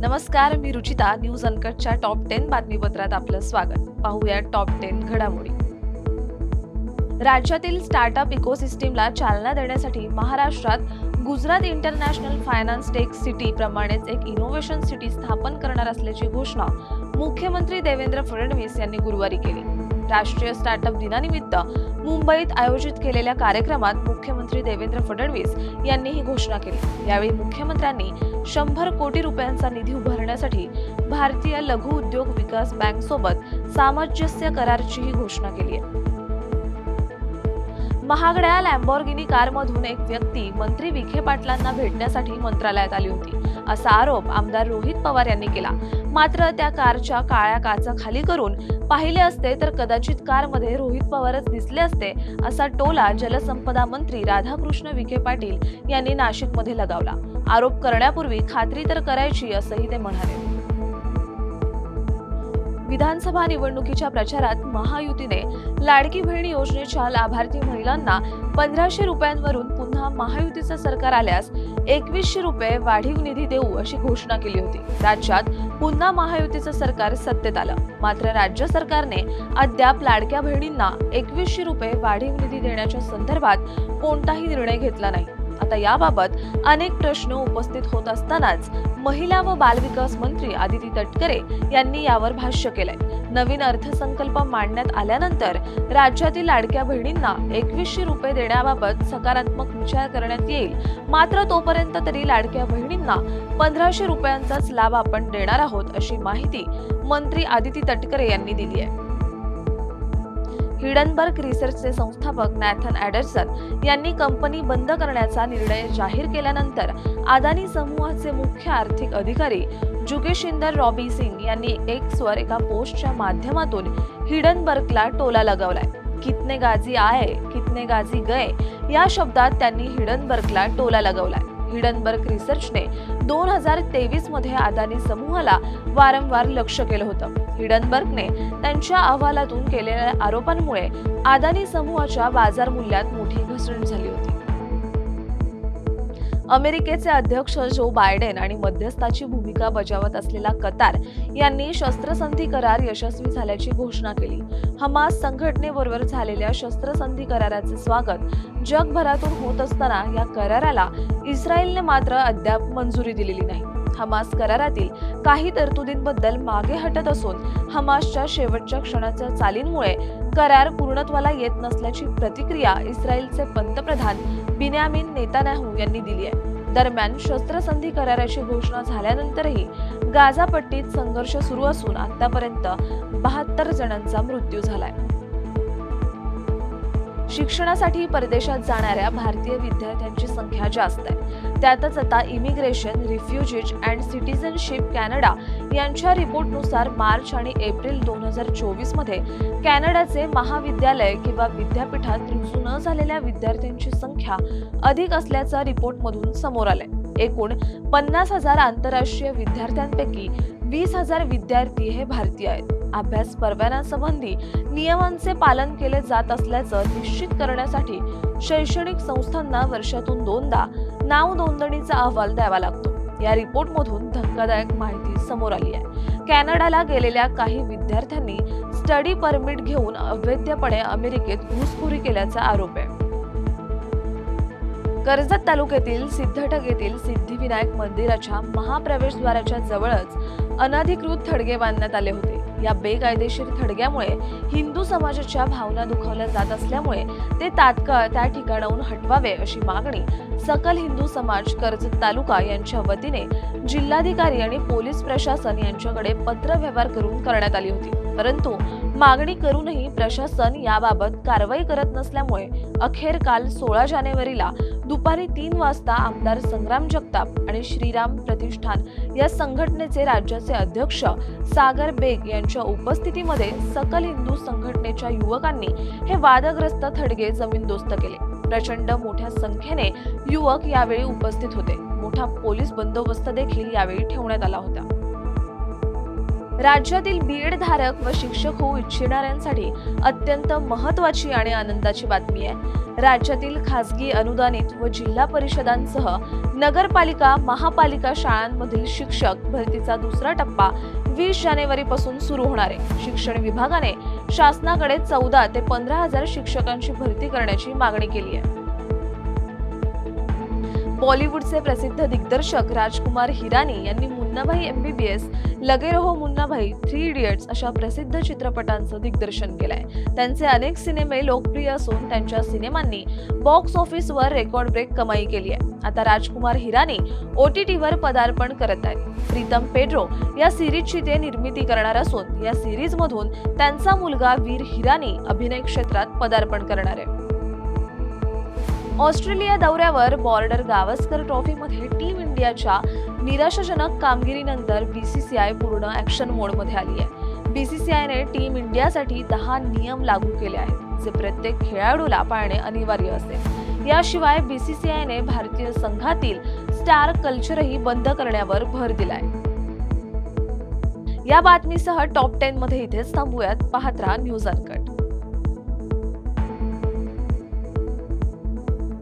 नमस्कार मी रुचिता न्यूज अनकटच्या टॉप टेन बातमीपत्रात आपलं स्वागत. पाहूया टॉप टेन घडामोडी. राज्यातील स्टार्टअप इकोसिस्टीमला चालना देण्यासाठी महाराष्ट्रात Gujarat international finance tech city प्रमाणेच एक इनोव्हेशन सिटी स्थापन करणार असल्याची घोषणा मुख्यमंत्री देवेंद्र फडणवीस यांनी गुरुवारी केली. राष्ट्रीय स्टार्टअप दिनानिमित्त मुंबईत आयोजित केलेल्या कार्यक्रमात मुख्यमंत्री देवेंद्र फडणवीस यांनी ही घोषणा केली. यावेळी मुख्यमंत्र्यांनी शंभर कोटी रुपयांचा निधी उभारण्यासाठी भारतीय लघु उद्योग विकास बँक सोबत सामंजस्य करारचीही घोषणा केली आहे. महागड्या लॅम्बॉर्गिनी कारमधून एक व्यक्ती मंत्री विखे पाटलांना भेटण्यासाठी मंत्रालयात आली होती. असा आरोप आमदार रोहित पवार यांनी केला. मात्र त्या कारच्या काळ्या काचा खाली करून पाहिले असते तर कदाचित कारमध्ये रोहित पवारच दिसले असते असा टोला जलसंपदा मंत्री राधाकृष्ण विखे पाटील यांनी नाशिकमध्ये लगावला. आरोप करण्यापूर्वी खात्री तर करायची असंही ते म्हणाले. विधानसभा निवडणुकीच्या प्रचारात महायुतीने लाडकी बहीण योजनेच्या लाभार्थी महिलांना पंधराशे रुपयांवरून पुन्हा महायुतीचं सरकार आल्यास एकवीसशे रुपये वाढीव निधी देऊ अशी घोषणा केली होती. राज्यात पुन्हा महायुतीचं सरकार सत्तेत आलं. मात्र राज्य सरकारने अद्याप लाडक्या बहिणींना एकवीसशे रुपये वाढीव निधी देण्याच्या संदर्भात कोणताही निर्णय घेतला नाही. आता याबाबत अनेक प्रश्न उपस्थित होत असतानाच महिला व बालविकास मंत्री आदिती तटकरे यांनी यावर भाष्य केलंय. नवीन अर्थसंकल्प मांडण्यात आल्यानंतर राज्यातील लाडक्या बहिणींना एकवीसशे रुपये देण्याबाबत सकारात्मक विचार करण्यात येईल. मात्र तोपर्यंत तरी लाडक्या बहिणींना पंधराशे रुपयांचाच लाभ आपण देणार आहोत अशी माहिती मंत्री आदिती तटकरे यांनी दिली आहे. हिडनबर्ग रिसर्चचे संस्थापक नॅथन ॲडरसन यांनी कंपनी बंद करण्याचा निर्णय जाहीर केल्यानंतर अदानी समूहाचे मुख्य आर्थिक अधिकारी जुगेशिंदर रॉबी सिंग यांनी एक्सवर एका पोस्टच्या माध्यमातून हिडनबर्गला टोला लगावलाय. कितने गाजी आये कितने गाजी गए या शब्दात त्यांनी हिडनबर्गला टोला लगावलाय. हिडनबर्ग रिसर्चने दोन हजार तेवीसमध्ये अदानी समूहाला वारंवार लक्ष केलं होतं. हिडनबर्गने त्यांच्या अहवालातून केलेल्या आरोपांमुळे अदानी समूहाच्या बाजार मूल्यात मोठी घसरण झाली होती. अमेरिकेचे अध्यक्ष जो बायडेन आणि मध्यस्थाची भूमिका बजावत असलेला कतार यांनी शस्त्रसंधी करार यशस्वी झाल्याची घोषणा केली. हमास संघटनेबरोबर झालेल्या शस्त्रसंधी कराराचे स्वागत जगभरातून होत असताना या कराराला इस्रायलने मात्र अद्याप मंजुरी दिलेली नाही. हमास करारातील काही तरतुदींबद्दल मागे हटत असून हमासच्या शेवटच्या क्षणाच्या चालींमुळे करार पूर्णत्वाला येत नसल्याची प्रतिक्रिया इस्रायलचे पंतप्रधान बिन्यामिन नेतान्याहू यांनी दिली आहे. दरम्यान शस्त्रसंधी कराराची घोषणा झाल्यानंतरही गाझा पट्टीत संघर्ष सुरू असून आतापर्यंत बहात्तर जणांचा मृत्यू झालाय. शिक्षणासाठी परदेशात जाणाऱ्या भारतीय विद्यार्थ्यांची संख्या जास्त आहे. त्यातच आता immigration refugees and citizenship Canada यांच्या रिपोर्टनुसार मार्च आणि एप्रिल दोन हजार चोवीसमध्ये कॅनडाचे महाविद्यालय किंवा विद्यापीठात रुजू न झालेल्या विद्यार्थ्यांची संख्या अधिक असल्याचा रिपोर्टमधून समोर आलंय. एकूण पन्नास हजार आंतरराष्ट्रीय विद्यार्थ्यांपैकी वीस हजार विद्यार्थी हे भारतीय आहेत. अभ्यास परवान्यांसंबंधी नियमांचे पालन केले जात असल्याचं निश्चित करण्यासाठी शैक्षणिक संस्थांना वर्षातून दोनदा नाव नोंदणीचा अहवाल द्यावा लागतो. या रिपोर्टमधून धक्कादायक माहिती समोर आली आहे. कॅनडाला गेलेल्या काही विद्यार्थ्यांनी स्टडी परमिट घेऊन अवैधपणे अमेरिकेत घुसखोरी केल्याचा आरोप आहे. कर्जत तालुक्यातील सिद्धटक येथील सिद्धिविनायक मंदिराच्या महाप्रवेशद्वाराच्या जवळच अनधिकृत थडगे बांधण्यात आले होते. या बेकायदेशीर थडग्यामुळे हिंदू समाजाच्या भावना दुखावल्या जात असल्यामुळे ते तात्काळ त्या ठिकाणाहून हटवावे अशी मागणी सकल हिंदू समाज कर्जत तालुका यांच्या वतीने जिल्हाधिकारी आणि पोलीस प्रशासन यांच्याकडे पत्रव्यवहार करून करण्यात आली होती. परंतु मागणी करूनही प्रशासन याबाबत कारवाई करत नसल्यामुळे अखेर काल सोळा जानेवारीला दुपारी तीन वाजता आमदार संग्राम जगताप आणि श्रीराम प्रतिष्ठान या संघटनेचे राज्याचे अध्यक्ष सागर बेग यांच्या उपस्थितीमध्ये सकल हिंदू संघटनेच्या युवकांनी हे वादग्रस्त थडगे जमीनदोस्त केले. प्रचंड मोठ्या संख्येने युवक यावेळी उपस्थित होते. मोठा पोलीस बंदोबस्त देखील यावेळी ठेवण्यात आला होता. राज्यातील बीएड धारक व शिक्षक होऊ इच्छिणाऱ्यांसाठी अत्यंत महत्त्वाची आणि आनंदाची बातमी आहे. राज्यातील खासगी अनुदानित व जिल्हा परिषदांसह नगरपालिका महापालिका शाळांमधील शिक्षक भरतीचा दुसरा टप्पा वीस जानेवारी पासून सुरू होणार आहे. शिक्षण विभागाने शासनाकडे चौदा ते पंधरा हजार शिक्षकांची भरती करण्याची मागणी केली आहे. बॉलिवूडचे प्रसिद्ध दिग्दर्शक राजकुमार हिरानी यांनी मुन्नाभाई एम बी बी लगे रहो मुन्नाभाई थ्री इडियट्स अशा प्रसिद्ध चित्रपटांचं दिग्दर्शन केलंय. त्यांचे अनेक सिनेमे लोकप्रिय असून त्यांच्या सिनेमांनी बॉक्स ऑफिसवर रेकॉर्ड ब्रेक कमाई केली आहे. आता राजकुमार हिरानी ओ टी टीवर पदार्पण करत आहेत. प्रीतम पेड्रो या सिरीजची ते निर्मिती करणार असून या सिरीजमधून त्यांचा मुलगा वीर हिरानी अभिनय क्षेत्रात पदार्पण करणार आहे. ऑस्ट्रेलिया दौऱ्यावर बॉर्डर गावस्कर ट्रॉफीमध्ये टीम इंडियाच्या निराशाजनक कामगिरीनंतर बीसीसीआय पूर्ण ऍक्शन मोडमध्ये आली आहे. बीसीसीआयने टीम इंडियासाठी दहा नियम लागू केले आहेत जे प्रत्येक खेळाडूला पाळणे अनिवार्य असेल याशिवाय बीसीसीआयने भारतीय संघातील स्टार कल्चरही बंद करण्यावर भर दिलाय. या बातमीसह टॉप टेन मध्ये इथेच थांबूयात. पाहत राहा न्यूज अनकट